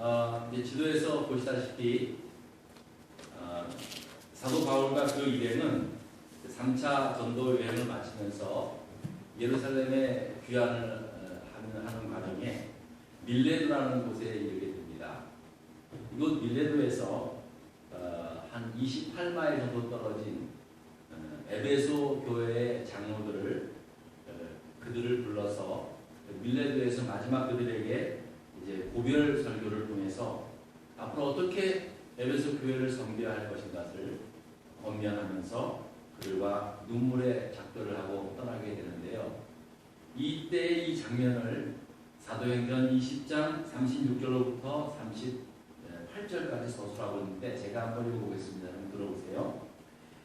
어, 이제 지도에서 보시다시피 어, 사도 바울과 그 일행은 3차 전도 여행을 마치면서 예루살렘에 귀환을 어, 하는, 과정에 밀레도라는 곳에 이르게 됩니다. 이곳 밀레도에서 어, 한 28마일 정도 떨어진 어, 에베소 교회의 장로들을 어, 그들을 불러서 밀레도에서 마지막 그들에게 이제 고별 설교를 통해서 앞으로 어떻게 에베소 교회를 섬겨야 할 것인가를 권면하면서 그들과 눈물의 작별을 하고 떠나게 되는데요. 이때 이 장면을 사도행전 20장 36절로부터 38절까지 서술하고 있는데 제가 한번 읽어보겠습니다. 한번 들어보세요.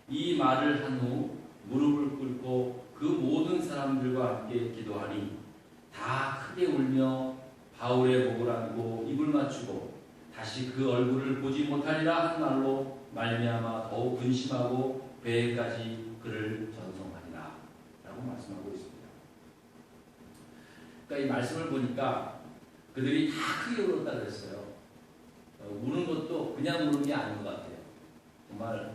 이 말을 한 후 무릎을 꿇고 그 모든 사람들과 함께 기도하니 다 크게 울며 바울의 목을 안고 입을 맞추고 다시 그 얼굴을 보지 못하리라 한 말로 말미암아 더욱 근심하고 배에까지 그를 전송하리라 라고 말씀하고 있습니다. 그러니까 이 말씀을 보니까 그들이 다 크게 울었다 그랬어요. 어, 우는 것도 그냥 우는 게 아닌 것 같아요. 정말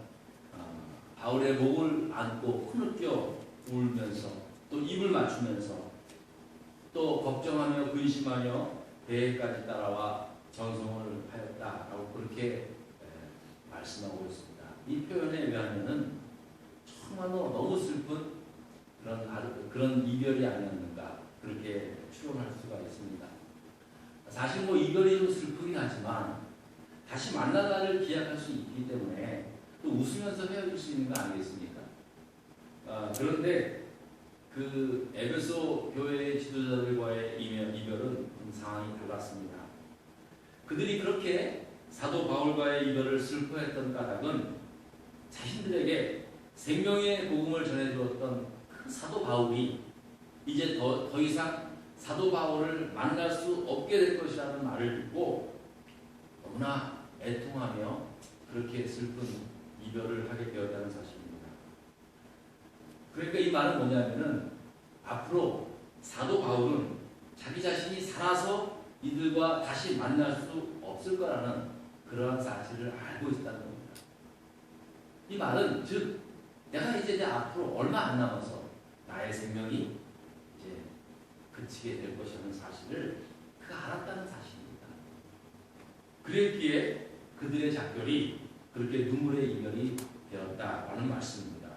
어, 바울의 목을 안고 흐느껴 울면서 또 입을 맞추면서 또 걱정하며 근심하며 배에까지 따라와 전송을 하였다라고 그렇게 에, 말씀하고 있습니다. 이 표현에 의하면은 정말로 너무 슬픈 그런 그런 이별이 아니었는가 그렇게 추론할 수가 있습니다. 사실 뭐 이별이 좀 슬프긴 하지만 다시 만나다를 기약할 수 있기 때문에 또 웃으면서 헤어질 수 있는 거 아니겠습니까? 아, 그런데 그 에베소 교회의 지도자들과의 이별- 이별은 좀 상황이 달랐습니다. 그들이 그렇게 사도 바울과의 이별을 슬퍼했던 까닭은 자신들에게 생명의 복음을 전해주었던 그 사도 바울이 이제 더, 더 이상 사도 바울을 만날 수 없게 될 것이라는 말을 듣고 너무나 애통하며 그렇게 슬픈 이별을 하게 되었다는 사실입니다. 그러니까 이 말은 뭐냐면은 앞으로 사도 바울은 자기 자신이 살아서 이들과 다시 만날 수 없을 거라는 그러한 사실을 알고 있다는 겁니다. 이 말은 즉 내가 이제 내 앞으로 얼마 안 남아서 나의 생명이 이제 그치게 될 것이라는 사실을 그가 알았다는 사실입니다. 그랬기에 그들의 작별이 그렇게 눈물의 이별이 되었다라는 말씀입니다.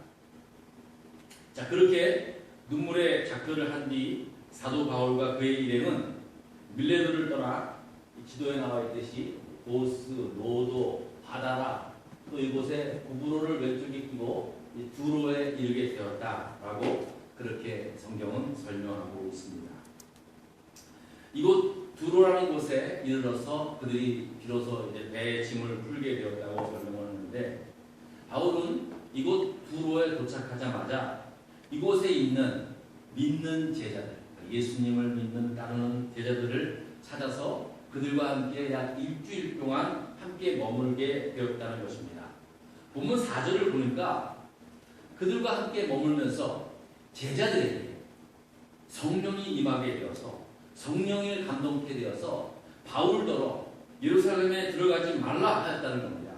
자 그렇게 눈물의 작별을 한 뒤 사도 바울과 그의 일행은 밀레도를 떠나 이 지도에 나와 있듯이 고스, 로도, 바다라 또 이곳에 구브로를 왼쪽에 끼고 이 두로에 이르게 되었다라고 그렇게 성경은 설명하고 있습니다. 이곳 두로라는 곳에 이르러서 그들이 비로소 이제 배의 짐을 풀게 되었다고 설명을 하는데 바울은 이곳 두로에 도착하자마자 이곳에 있는 믿는 제자들, 예수님을 믿는 따르는 제자들을 찾아서 그들과 함께 약 일주일 동안 함께 머물게 되었다는 것입니다. 본문 4절을 보니까 그들과 함께 머물면서 제자들에게 성령이 임하게 되어서 성령을 감동케 되어서 바울더러 예루살렘에 들어가지 말라 하였다는 겁니다.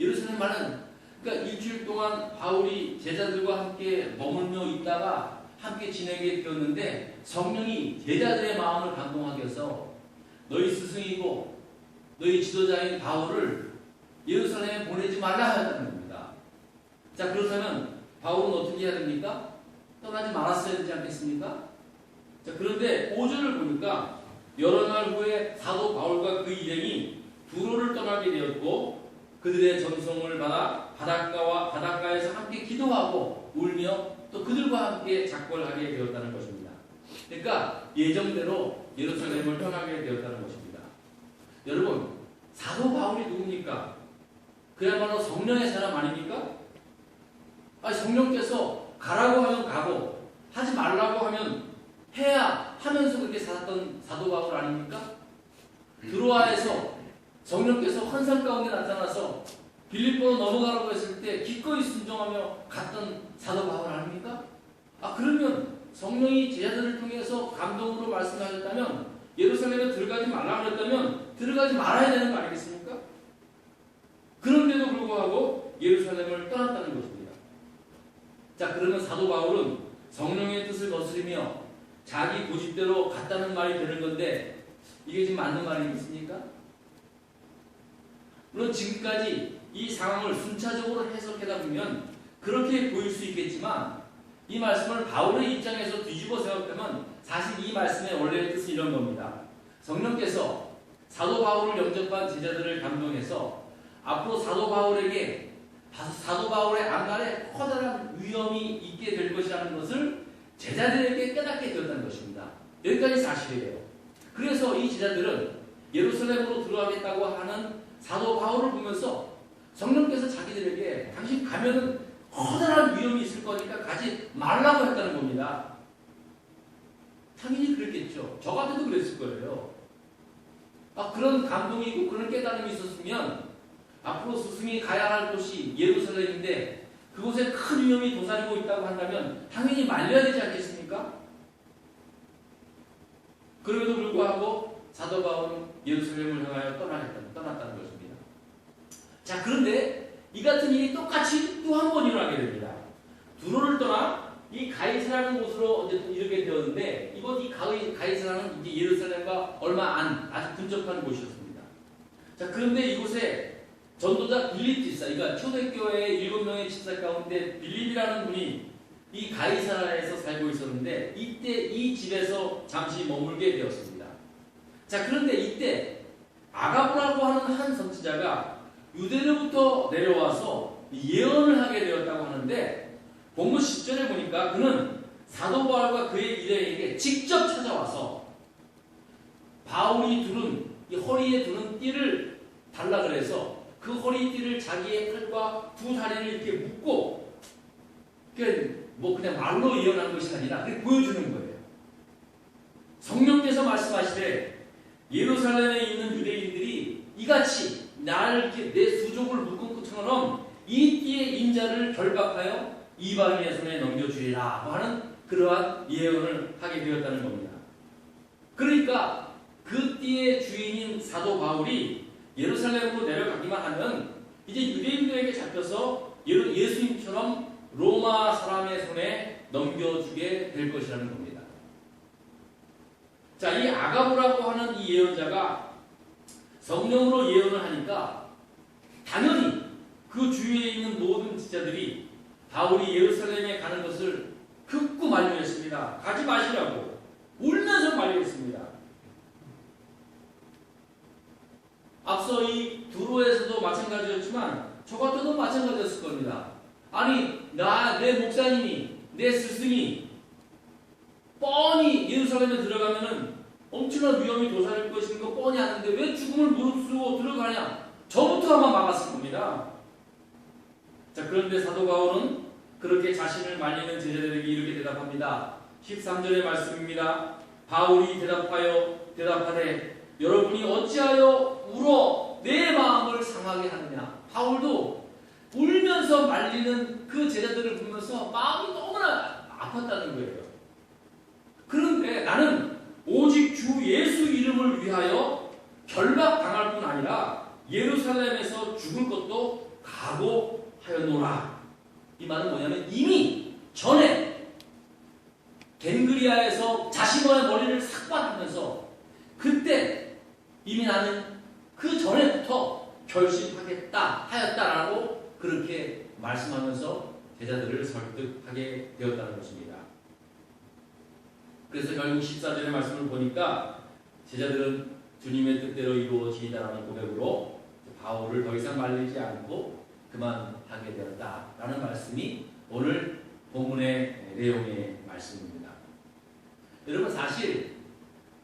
예루살렘 말은 그러니까 일주일 동안 바울이 제자들과 함께 머물며 있다가 함께 지내게 되었는데 성령이 제자들의 마음을 감동하게 해서 너희 스승이고 너희 지도자인 바울을 예루살렘에 보내지 말라 하였다는 겁니다. 자 그렇다면 바울은 어떻게 해야 됩니까? 떠나지 말았어야 되지 않겠습니까? 자 그런데 5절을 보니까 여러 날 후에 사도 바울과 그 일행이 두로를 떠나게 되었고 그들의 전송을 받아 바닷가와 바닷가에서 함께 기도하고 울며 또 그들과 함께 작별하게 되었다는 것입니다. 그러니까 예정대로 예루살렘을 떠나게 되었다는 것입니다. 여러분 사도 바울이 누굽니까? 그야말로 성령의 사람 아닙니까? 아 성령께서 가라고 하면 가고 하지 말라고 하면 해야 하면서 그렇게 살았던 사도 바울 아닙니까? 드로아에서 성령께서 환상 가운데 나타나서 빌립보로 넘어가라고 했을 때 기꺼이 순종하며 갔던 사도 바울 아닙니까? 아 그러면 성령이 제자들을 통해서 감동으로 말씀하셨다면 예루살렘에 들어가지 말라 그랬다면 들어가지 말아야 되는 거 아니겠습니까? 그런데도 불구하고 예루살렘을 떠났다는 것입니다. 자, 그러면 사도 바울은 성령의 뜻을 거스르며 자기 고집대로 갔다는 말이 되는 건데 이게 지금 맞는 말이겠습니까? 물론 지금까지 이 상황을 순차적으로 해석하다 보면 그렇게 보일 수 있겠지만 이 말씀을 바울의 입장에서 뒤집어 생각하면 사실 이 말씀의 원래의 뜻은 이런 겁니다. 성령께서 사도 바울을 영접한 제자들을 감동해서 앞으로 사도 바울에게 사도 바울의 안간에 커다란 위험이 있게 될 것이라는 것을 제자들에게 깨닫게 되었다는 것입니다. 여기까지 사실이에요. 그래서 이 제자들은 예루살렘으로 들어가겠다고 하는 사도 바울을 보면서 성령께서 자기들에게 당신 가면은 커다란 위험이 있을 거니까 가지 말라고 했다는 겁니다. 당연히 그랬겠죠. 저 같아도 그랬을 거예요. 아, 그런 감동이 있고 그런 깨달음이 있었으면 앞으로 스승이 가야 할 곳이 예루살렘인데 그곳에 큰 위험이 도사리고 있다고 한다면 당연히 말려야 되지 않겠습니까? 그럼에도 불구하고 사도 바울은 예루살렘을 향하여 떠났다는 것입니다. 자, 그런데 이 같은 일이 똑같이 또 한 번 일어나게 됩니다. 두로를 떠나 이 가이사라는 곳으로 어쨌든 이르게 되었는데 이곳 이 가이, 가이사라는 이제 예루살렘과 얼마 안 아주 근접한 곳이었습니다. 자, 그런데 이곳에 전도자 빌립지사, 그러니까 초대교회 일곱 명의 집사 가운데 빌립이라는 분이 이 가이사라에서 살고 있었는데 이때 이 집에서 잠시 머물게 되었습니다. 자, 그런데 이때 아가브라고 하는 한 선지자가 유대로부터 내려와서 예언을 하게 되었다고 하는데 본문 10절에 보니까 그는 사도 바울과 그의 일행에게 직접 찾아와서 바울이 두른 이 허리에 두는 띠를 달라 그래서 그 허리띠를 자기의 팔과 두 다리를 이렇게 묶고 뭐 그냥 말로 예언한 것이 아니라 그렇게 보여주는 거예요. 성령께서 말씀하시되 예루살렘에 있는 유대인들이 이같이 나를 이렇게 내 수족을 묶은 것처럼 이 띠의 인자를 결박하여 이방인의 손에 넘겨주리라 하는 그러한 예언을 하게 되었다는 겁니다. 그러니까 그 띠의 주인인 사도 바울이 예루살렘으로 내려가기만 하면 이제 유대인들에게 잡혀서 예수님처럼 로마 사람의 손에 넘겨주게 될 것이라는 겁니다. 자, 이 아가브라고 하는 이 예언자가 성령으로 예언을 하니까 당연히 그 주위에 있는 모든 지자들이 바울이 예루살렘에 가는 것을 극구 만류했습니다. 가지 마시라고 울면서 만류했습니다. 앞서 이 두로에서도 마찬가지였지만 저 같아도 마찬가지였을 겁니다. 아니 나 내 목사님이 내 스승이 뻔히 예루살렘에 들어가면은 엄청난 위험이 도사릴 것인 거 뻔히 아는데 왜 죽음을 무릅쓰고 들어가냐? 저부터 아마 막았을 겁니다. 자 그런데 사도 바울은 그렇게 자신을 말리는 제자들에게 이렇게 대답합니다. 13절의 말씀입니다. 바울이 대답하여 대답하되 여러분이 어찌하여 울어 내 마음을 상하게 하느냐? 바울도 울면서 말리는 그 제자들을 보면서 마음이 너무나 아팠다는 거예요. 그런데 나는 오직 주 예수 이름을 위하여 결박당할 뿐 아니라 예루살렘에서 죽을 것도 각오하였노라. 이 말은 뭐냐면 이미 전에 겐그리아에서 자신의 머리를 싹 빠뜨면서 그때 이미 나는 그 전에부터 결심하겠다 하였다라고 그렇게 말씀하면서 제자들을 설득하게 되었다는 것입니다. 그래서 결국 14절의 말씀을 보니까 제자들은 주님의 뜻대로 이루어지이다라는 고백으로 바울을 더 이상 말리지 않고 그만하게 되었다라는 말씀이 오늘 본문의 내용의 말씀입니다. 여러분 사실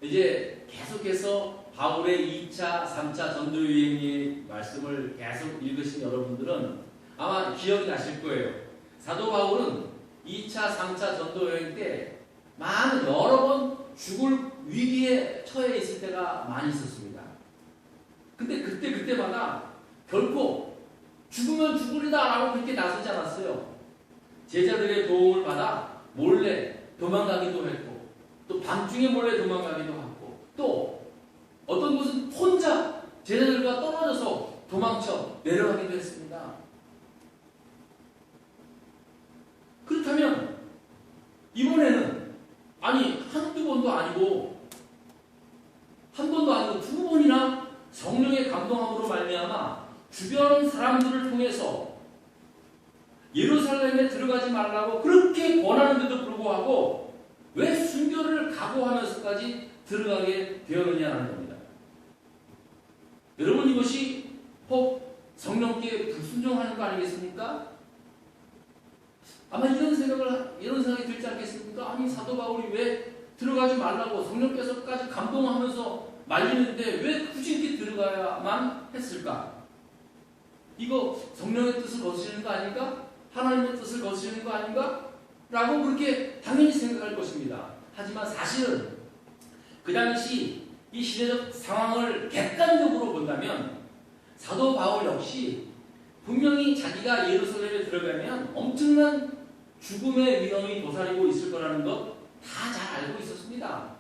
이제 계속해서 바울의 2차, 3차 전도 유행의 말씀을 계속 읽으신 여러분들은 아마 기억이 나실 거예요. 사도 바울은 2차, 3차 전도 여행 때 많은 여러 번 죽을 위기에 처해 있을 때가 많이 있었습니다. 근데 그때 그때마다 결코 죽으면 죽으리다라고 그렇게 나서지 않았어요. 제자들의 도움을 받아 몰래 도망가기도 했고 또 밤중에 몰래 도망가기도 하고 또 어떤 곳은 혼자 제자들과 떨어져서 도망쳐 내려가기도 했습니다. 그렇다면 이번에는 아니 한두 번도 아니고 한 번도 아니고 두 번이나 성령의 감동함으로 말미암아 주변 사람들을 통해서 예루살렘에 들어가지 말라고 그렇게 권하는데도 불구하고 왜 순교를 각오하면서까지 들어가게 되었느냐는 겁니다. 여러분 이것이 혹 성령께 불순종하는 거 아니겠습니까? 아마 이런 생각을 이런 생각이 들지 않겠습니까? 아니 사도 바울이 왜 들어가지 말라고 성령께서까지 감동하면서 말리는데 왜 굳이 이렇게 들어가야만 했을까? 이거 성령의 뜻을 거스르는 거 아닌가? 하나님의 뜻을 거스르는 거 아닌가? 라고 그렇게 당연히 생각할 것입니다. 하지만 사실은 그 당시 이 시대적 상황을 객관적으로 본다면 사도 바울 역시 분명히 자기가 예루살렘에 들어가면 엄청난 죽음의 위험이 도사리고 있을 거라는 것 다 잘 알고 있었습니다.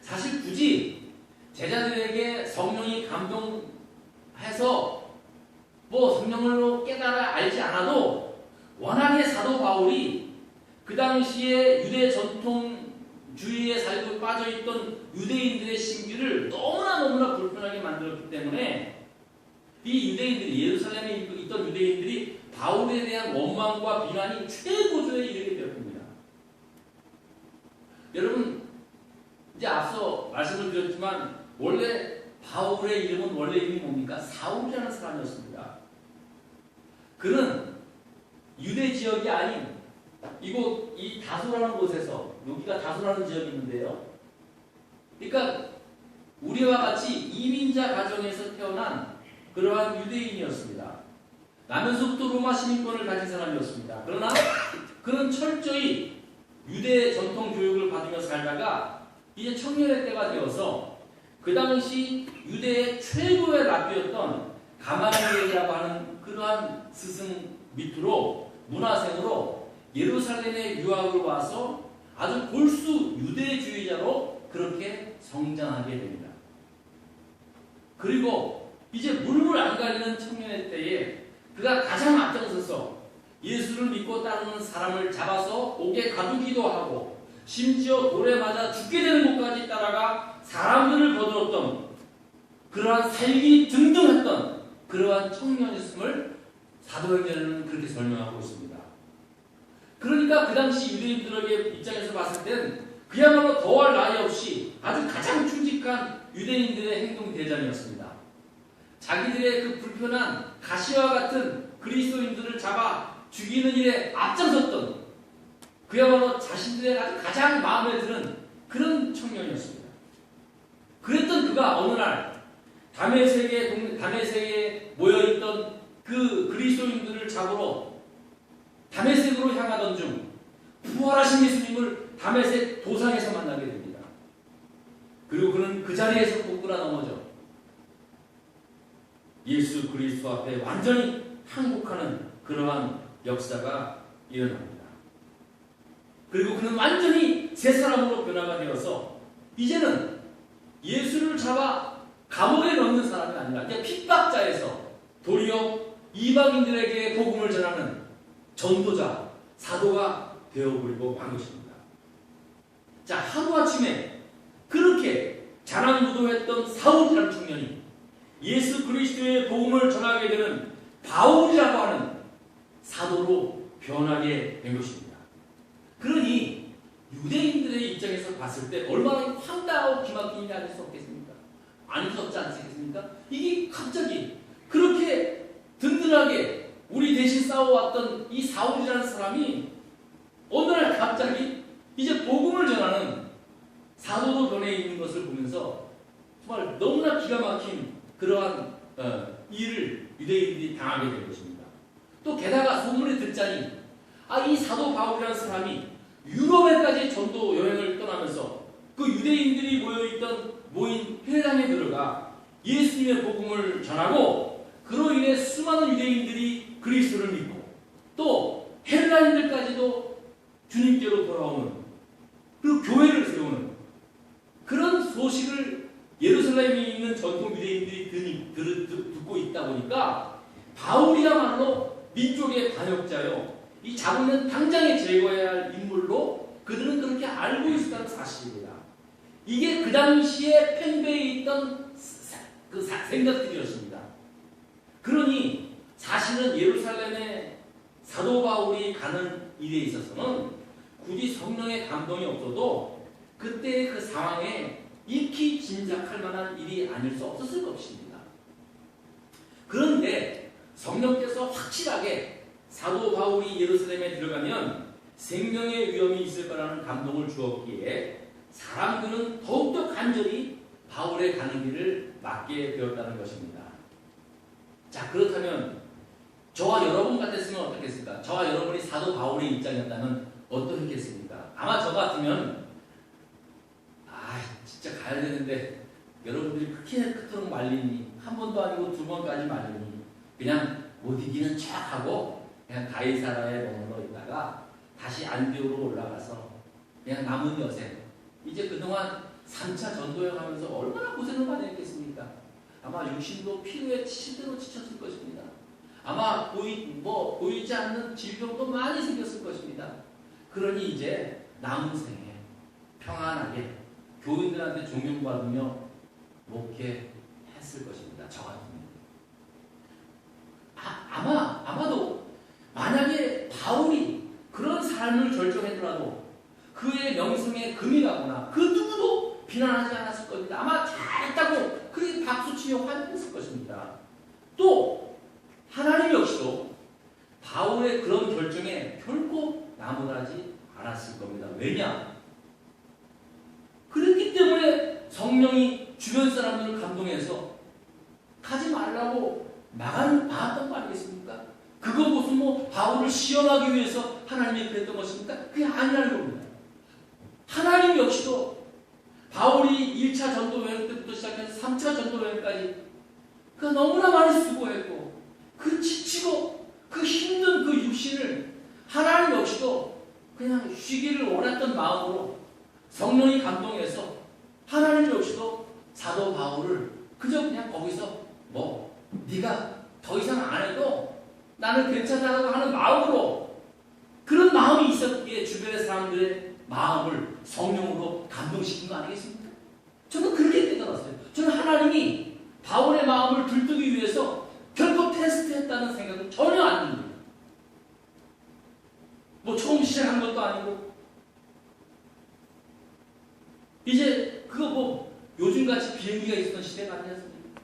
사실 굳이 제자들에게 성령이 감동해서 뭐 성령으로 깨달아 알지 않아도 워낙에 사도 바울이 그 당시에 유대 전통주의에 살고 빠져있던 유대인들의 심기를 너무나 너무나 불편하게 만들었기 때문에 이 유대인들이 예루살렘에 있던 유대인들이 바울에 대한 원망과 비난이 최고조에 이르게 되었습니다. 여러분 이제 앞서 말씀을 드렸지만 원래 바울의 이름은 원래 이름이 뭡니까? 사울이라는 사람이었습니다. 그는 유대 지역이 아닌 이곳 이 다소라는 곳에서 여기가 다소라는 지역이 있는데요. 그러니까 우리와 같이 이민자 가정에서 태어난 그러한 유대인이었습니다. 나면서부터 로마 시민권을 가진 사람이었습니다. 그러나 그는 철저히 유대 전통 교육을 받으며 살다가 이제 청년의 때가 되어서 그 당시 유대의 최고의 랍비였던 가마리엘이라고 하는 그러한 스승 밑으로 문화생으로 예루살렘에 유학을 와서 아주 골수 유대주의자로 그렇게 성장하게 됩니다. 그리고 이제 물물 안 가리는 청년의 때에 그가 가장 앞장서서 예수를 믿고 따르는 사람을 잡아서 옥에 가두기도 하고 심지어 돌에 맞아 죽게 되는 곳까지 따라가 사람들을 거두었던 그러한 살기 등등했던 그러한 청년이었음을 사도행전에는 그렇게 설명하고 있습니다. 그러니까 그 당시 유대인들에게 입장에서 봤을 땐 그야말로 더할 나위 없이 아주 가장 충직한 유대인들의 행동 대장이었습니다. 자기들의 그 불편한 가시와 같은 그리스도인들을 잡아 죽이는 일에 앞장섰던 그야말로 자신들의 아주 가장 마음에 드는 그런 청년이었습니다. 그랬던 그가 어느 날 다메섹에 다메섹에 모여 있던 그 그리스도인들을 잡으러 다메섹으로 향하던 중 부활하신 예수님을 다메섹 도상에서 만나게 됩니다. 그리고 그는 그 자리에서 꼬꾸라 넘어져 예수 그리스도 앞에 완전히 항복하는 그러한 역사가 일어납니다. 그리고 그는 완전히 새 사람으로 변화가 되어서 이제는 예수를 잡아 감옥에 넣는 사람이 아니라 이제 핍박자에서 도리어 이방인들에게 복음을 전하는 전도자, 사도가 되어버리고 만 것입니다. 자, 하루아침에 그렇게 자랑무도했던 사울이라는 청년이 예수 그리스도의 복음을 전하게 되는 바울이라고 하는 사도로 변하게 된 것입니다. 그러니 봤을 때 얼마나 황당하고 기막힌 일이 아닐 수 없겠습니까? 안 무섭지 않겠습니까? 이게 갑자기 그렇게 든든하게 우리 대신 싸워왔던 이 사울이라는 사람이 어느 날 갑자기 이제 복음을 전하는 사도로 변해 있는 것을 보면서 정말 너무나 기가 막힌 그러한 어, 일을 유대인들이 당하게 된 것입니다. 또 게다가 소문을 듣자니 아 이 사도 바울이라는 사람이 유럽에까지 전도 여행을 떠나면서 그 유대인들이 모여있던 모인 회당에 들어가 예수님의 복음을 전하고 그로 인해 수많은 유대인들이 그리스도를 믿고 또 헬라인들까지도 주님께로 돌아오는 그리고 교회를 세우는 그런 소식을 예루살렘에 있는 전통 유대인들이 듣, 듣, 듣, 듣고 있다 보니까 바울이야말로 민족의 반역자요. 이 잡으면 당장에 제거해야 할 인물로 그들은 그렇게 알고 있었다는 사실입니다. 이게 그 당시에 팽배에 있던 사- 그 사- 생각들이었습니다. 그러니 사실은 예루살렘에 사도 바울이 가는 일에 있어서는 굳이 성령의 감동이 없어도 그때의 그 상황에 익히 짐작할 만한 일이 아닐 수 없었을 것입니다. 그런데 성령께서 확실하게 사도 바울이 예루살렘에 들어가면 생명의 위험이 있을 거라는 감동을 주었기에 사람들은 더욱더 간절히 바울의 가는 길을 막게 되었다는 것입니다. 자, 그렇다면 저와 여러분 같았으면 어떻겠습니까? 저와 여러분이 사도 바울의 입장이었다면 어떠했겠습니까? 아마 저 같으면 아, 진짜 가야 되는데 여러분들이 그렇게 그토록 말리니 한 번도 아니고 두 번까지 말리니 그냥 못 이기는 척하고 그냥 가이사라에 머물러 있다가 다시 안디오로 올라가서 그냥 남은 여생 이제 그동안 3차 전도여 가면서 얼마나 고생을 많이 했겠습니까? 아마 육신도 피로에 치대로 지쳤을 것입니다. 아마 보이, 뭐, 보이지 않는 질병도 많이 생겼을 것입니다. 그러니 이제 남은 생에 평안하게 교인들한테 존경받으며 목회했을 것입니다. 저 같으면. 아, 아마, 아마도 바울이 그런 삶을 결정했더라도 그의 명성에 금이 가거나 그 누구도 비난하지 않았을 겁니다. 아마 잘했다고 그렇게 박수치며 환호했을 것입니다. 또 하나님 역시도 바울의 그런 결정에 결코 나무라지 않았을 겁니다. 왜냐? 그렇기 때문에 성령이 주변 사람들을 감동해서 가지 말라고 막은 막았던 거 아니겠습니까? 그거 무슨 뭐 바울을 시험하기 위해서 하나님이 그랬던 것입니까? 그게 아니라는 겁니다. 하나님 역시도 바울이 1차 전도 여행 때부터 시작해서 3차 전도 여행까지 그 너무나 많이 수고했고 그 지치고 그 힘든 그 육신을 하나님 역시도 그냥 쉬기를 원했던 마음으로 성령이 감동해서 하나님 역시도 사도 바울을 그저 그냥 거기서 뭐 네가 더 이상 안 해도 나는 괜찮다고 하는 마음으로 그런 마음이 있었기에 주변의 사람들의 마음을 성령으로 감동시킨 거 아니겠습니까? 저는 그렇게 깨달았어요. 저는 하나님이 바울의 마음을 들뜨기 위해서 결코 테스트했다는 생각은 전혀 안 듭니다. 뭐 처음 시작한 것도 아니고 이제 그거 뭐 요즘같이 비행기가 있었던 시대가 아니었습니까?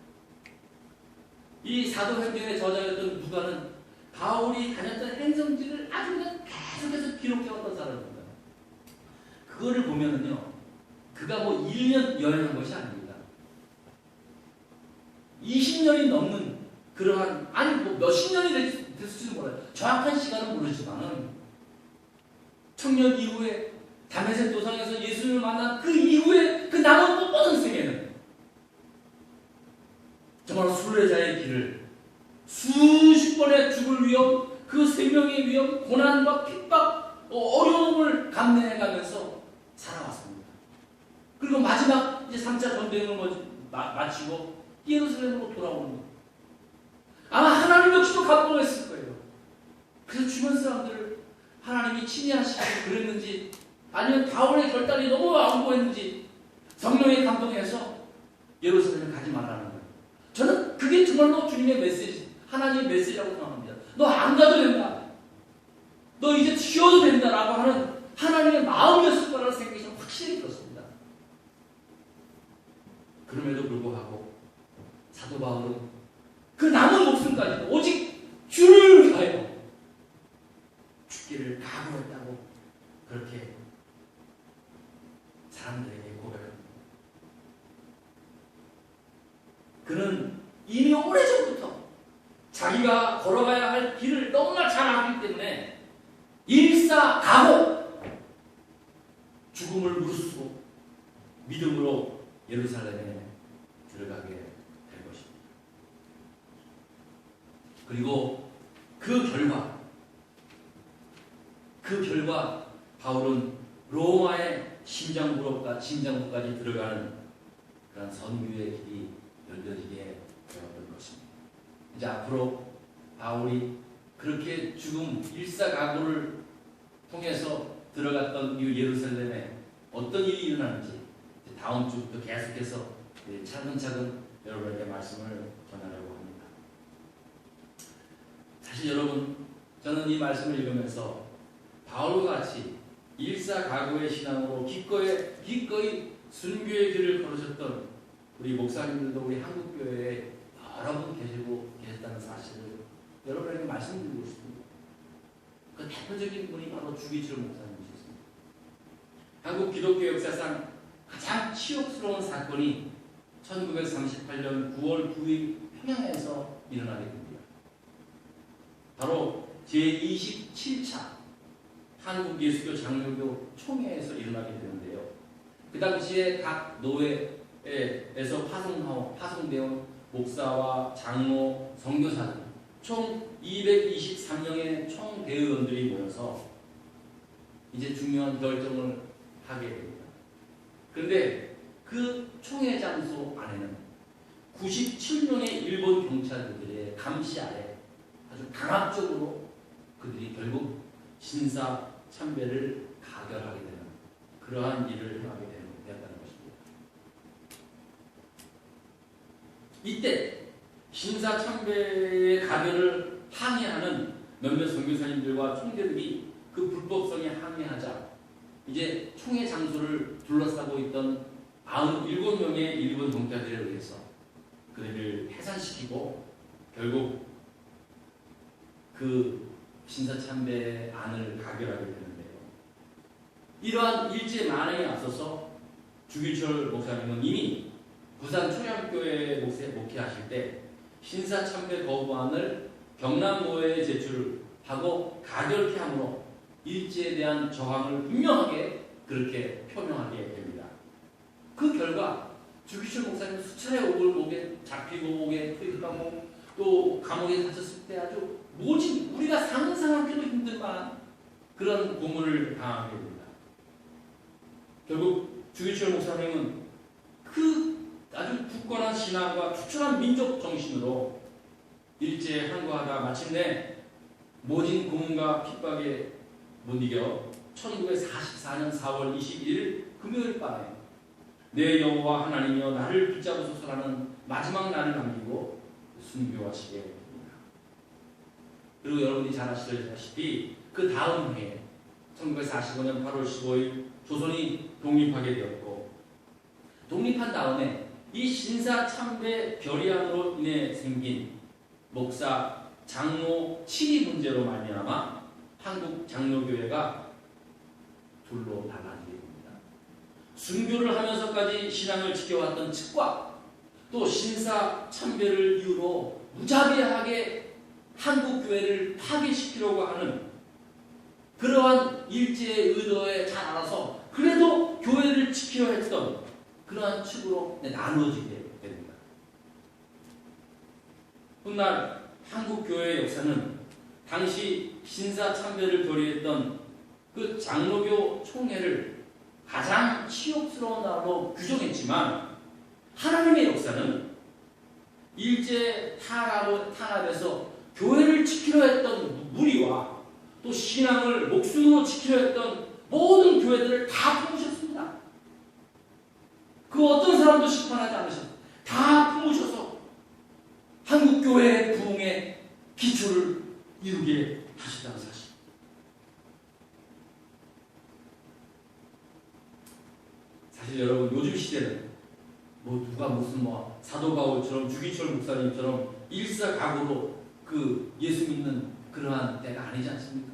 이 사도행전의 저자였던 누가는 바울이 다녔던 행성지를 아주 그냥 계속해서 기록해왔던 사람입니다. 그거를 보면은요, 그가 뭐 1년 여행한 것이 아닙니다. 20년이 넘는 그러한, 아니 뭐 몇십 년이 됐- 됐을지도 몰라요. 정확한 시간은 모르지만은, 청년 이후에 담에색 도상에서 예수님을 만난 그 이후에 그 남은 모든 생애는 정말 순례자의 길을 수십 번의 죽을 위험, 그 생명의 위험, 고난과 핍박, 어, 어려움을 감내해가면서 살아왔습니다. 그리고 마지막 이제 3차 전쟁을 뭐 마- 마치고 예루살렘으로 돌아오는 거예요. 아마 하나님 역시도 감동했을 거예요. 그래서 주변 사람들을 하나님이 친애하시고 그랬는지 아니면 바울의 결단이 너무 완고했는지 성령의 감동해서 예루살렘에 가지 말라는 거예요. 저는 그게 정말로 주님의 메시지, 하나님의 메시지라고 생각합니다. 너 안 가도 된다. 너 이제 쉬어도 된다라고 하는 하나님의 마음이었을 거라는 생각이 좀 확실히 들었습니다. 그럼에도 불구하고 사도 바울은 그 남은 목숨까지도 오직 주를 위하여 죽기를 각오했다고 그렇게 사람들에게 고백합니다. 그는 이미 오래전부터 자기가 걸어가야 할 길을 너무나 잘 알기 때문에 일사가호 죽음을 무릅쓰고 믿음으로 예루살렘에 들어가게 될 것입니다. 그리고 그 결과 그 결과 바울은 로마에 심장부로까 심장부까지 들어가는 그런 선교의 길이 열려지게 되었던 것입니다. 이제 앞으로 바울이 그렇게 죽음 일사각오를 통해서 들어갔던 이 예루살렘에 어떤 일이 일어나는지 다음 주부터 계속해서 예, 차근차근 여러분에게 말씀을 전하려고 합니다. 사실 여러분 저는 이 말씀을 읽으면서 바울과 같이 일사각오의 신앙으로 기꺼이 기꺼이 순교의 길을 걸으셨던 우리 목사님들도 우리 한국 교회에 여러 분 계시고 계셨다는 사실을 여러분에게 말씀드리고 싶습니다. 그 대표적인 분이 바로 주기철 목사님이셨습니다. 한국 기독교 역사상 가장 치욕스러운 사건이 1938년 9월 9일 평양에서 일어나게 됩니다. 바로 제27차 한국 예수교 장로교 총회에서 일어나게 되는데요. 그 당시에 각 노회에서 파송되어 목사와 장로, 선교사들 총 223명의 총 대의원들이 모여서 이제 중요한 결정을 하게 됩니다. 그런데 그 총회 장소 안에는 97명의 일본 경찰들의 감시 아래 아주 강압적으로 그들이 결국 신사 참배를 가결하게 되는 그러한 일을 행하게 되었다는 것입니다. 이때 신사 참배의 가결을 항의하는 몇몇 선교사님들과 총대들이 그 불법성에 항의하자 이제 총회 장소를 둘러싸고 있던 97명의 일본 경찰들에 의해서 그들을 해산시키고 결국 그 신사참배 안을 가결하게 되는데요. 이러한 일제 만행에 앞서서 주기철 목사님은 이미 부산 초량교회 목회, 목회하실 때 신사참배 거부안을 경남노회에 제출하고 가결케 함으로 일제에 대한 저항을 분명하게 그렇게 표명하게 됩니다. 그 결과 주기철 목사님 수차례 옥을 목에 잡히고 목에 투입하고 또 감옥에 갇혔을 때 아주 모진 우리가 상상하기도 힘들 만한 그런 고문을 당하게 됩니다. 결국 주기철 목사님은 그 아주 굳건한 신앙과 추천한 민족 정신으로 일제에 항거하다 마침내 모진 고문과 핍박에 못 이겨 1944년 4월 21일 금요일 밤에 내 여호와 하나님이여 나를 붙잡으소서라는 마지막 날을 남기고 순교하시게 됩니다. 그리고 여러분이 잘 아시다시피 그 다음 해에 1945년 8월 15일 조선이 독립하게 되었고 독립한 다음에 이 신사 참배 결의안으로 인해 생긴 목사 장로 치리 문제로 말미암아 한국 장로교회가 둘로 나눠지게 됩니다. 순교를 하면서까지 신앙을 지켜왔던 측과 또 신사 참배를 이유로 무자비하게 한국 교회를 파괴시키려고 하는 그러한 일제의 의도에 잘 알아서 그래도 교회를 지키려 했던 그러한 측으로 나누어지게 됩니다. 훗날 한국 교회의 역사는 당시 신사 참배를 결의했던 그 장로교 총회를 가장 치욕스러운 날로 규정했지만 하나님의 역사는 일제 탄압, 탄압에서 교회를 지키려 했던 무리와 또 신앙을 목숨으로 지키려 했던 모든 교회들을 다 품으셨습니다. 그 어떤 사람도 심판하지 않으셨다. 다 품으셔서 한국 교회의 부흥의 기초를 이루게 하셨다는 사실. 사실 여러분 요즘 시대는 뭐 누가 무슨 뭐 사도 바울처럼 주기철 목사님처럼 일사각오로 그 예수 믿는 그러한 때가 아니지 않습니까?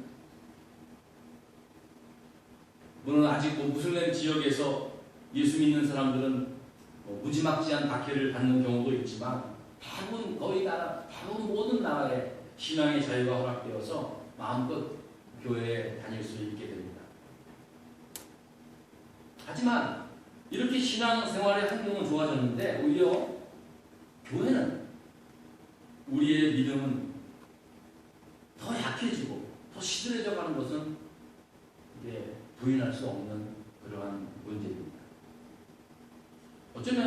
물론 아직 뭐 무슬림 지역에서 예수 믿는 사람들은 뭐 무지막지한 박해를 받는 경우도 있지만 대부분 거의 다 대부분 모든 나라에 신앙의 자유가 허락되어서 마음껏 교회에 다닐 수 있게 됩니다. 하지만 이렇게 신앙 생활의 환경은 좋아졌는데 오히려 교회는 우리의 믿음은 더 약해지고 더 시들해져 가는 것은 이제 부인할 수 없는 그러한 문제입니다. 어쩌면